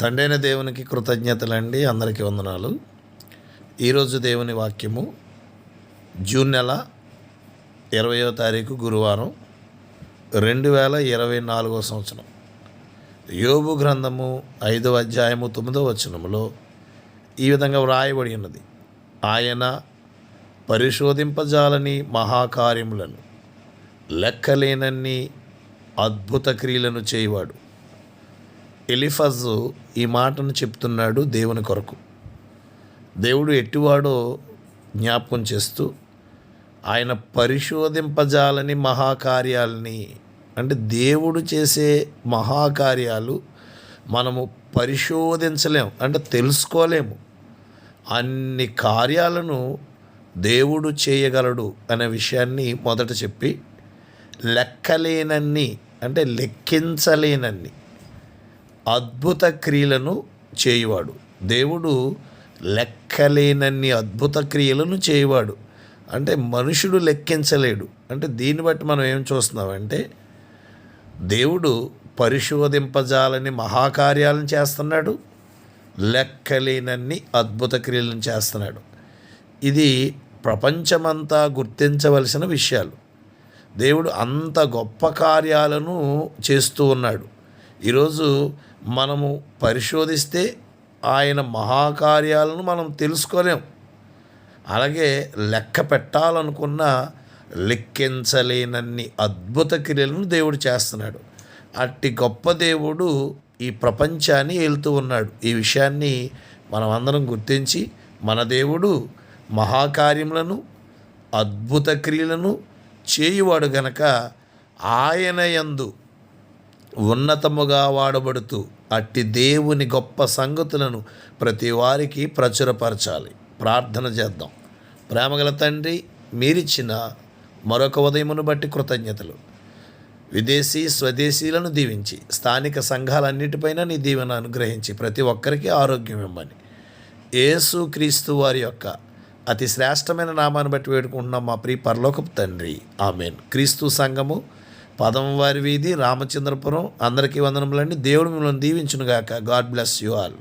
తండైన దేవునికి కృతజ్ఞతలండి. అందరికీ వందనాలు. ఈరోజు దేవుని వాక్యము జూన్ నెల ఇరవయో తారీఖు గురువారం రెండు వేల ఇరవై నాలుగో సంవత్సరం. యోబు గ్రంథము ఐదవ అధ్యాయము తొమ్మిదవ వచనములో ఈ విధంగా వ్రాయబడి ఉన్నది. ఆయన పరిశోధింపజాలని మహాకార్యములను లెక్కలేనన్ని అద్భుత క్రియలను చేయవాడు. ఎలిఫజు ఈ మాటను చెప్తున్నాడు దేవుని కొరకు. దేవుడు ఎట్టివాడో జ్ఞాపకం చేస్తూ ఆయన పరిశోధింపజాలని మహాకార్యాలని అంటే దేవుడు చేసే మహాకార్యాలు మనము పరిశోధించలేము అంటే తెలుసుకోలేము. అన్ని కార్యాలను దేవుడు చేయగలడు అనే విషయాన్ని మొదట చెప్పి లెక్కలేనన్ని అంటే లెక్కించలేనన్ని అద్భుత క్రియలను చేయువాడు. దేవుడు లెక్కలేనన్ని అద్భుత క్రియలను చేయువాడు. అంటే మనుషుడు లెక్కించలేడు. అంటే దీన్ని బట్టి మనం ఏం చూస్తున్నామంటే దేవుడు పరిశోధింపజాలని మహాకార్యాలను చేస్తున్నాడు. లెక్కలేనన్ని అద్భుత క్రియలను చేస్తున్నాడు. ఇది ప్రపంచమంతా గుర్తించవలసిన విషయాలు. దేవుడు అంత గొప్ప కార్యాలను చేస్తూ ఉన్నాడు. ఈరోజు మనము పరిశోధిస్తే ఆయన మహాకార్యాలను మనం తెలుసుకోలేం. అలాగే లెక్క పెట్టాలనుకున్న లెక్కించలేనన్ని అద్భుత క్రియలను దేవుడు చేస్తున్నాడు. అట్టి గొప్ప దేవుడు ఈ ప్రపంచాన్ని వెళ్తూ ఉన్నాడు. ఈ విషయాన్ని మనం అందరం గుర్తించి మన దేవుడు మహాకార్యములను అద్భుత క్రియలను చేయువాడు గనక ఆయన యందు ఉన్నతముగా వాడబడుతూ అట్టి దేవుని గొప్ప సంగతులను ప్రతి వారికి ప్రచురపరచాలి. ప్రార్థన చేద్దాం. ప్రేమగల తండ్రి మీరిచ్చిన మరొక ఉదయమును బట్టి కృతజ్ఞతలు. విదేశీ స్వదేశీలను దీవించి స్థానిక సంఘాలన్నిటిపైన నీ దీవెన అనుగ్రహించి ప్రతి ఒక్కరికి ఆరోగ్యం ఇవ్వమని యేసు క్రీస్తు వారి యొక్క అతి శ్రేష్టమైన నామాన్ని బట్టి వేడుకుంటున్నాం మా ప్రియ పరలోకపు తండ్రి. ఆమెన్. క్రీస్తు సంఘము పదం వారి వీధి రామచంద్రపురం. అందరికీ వందనములండి. దేవుడు మిమ్మల్ని దీవించునుగాక. God bless you all.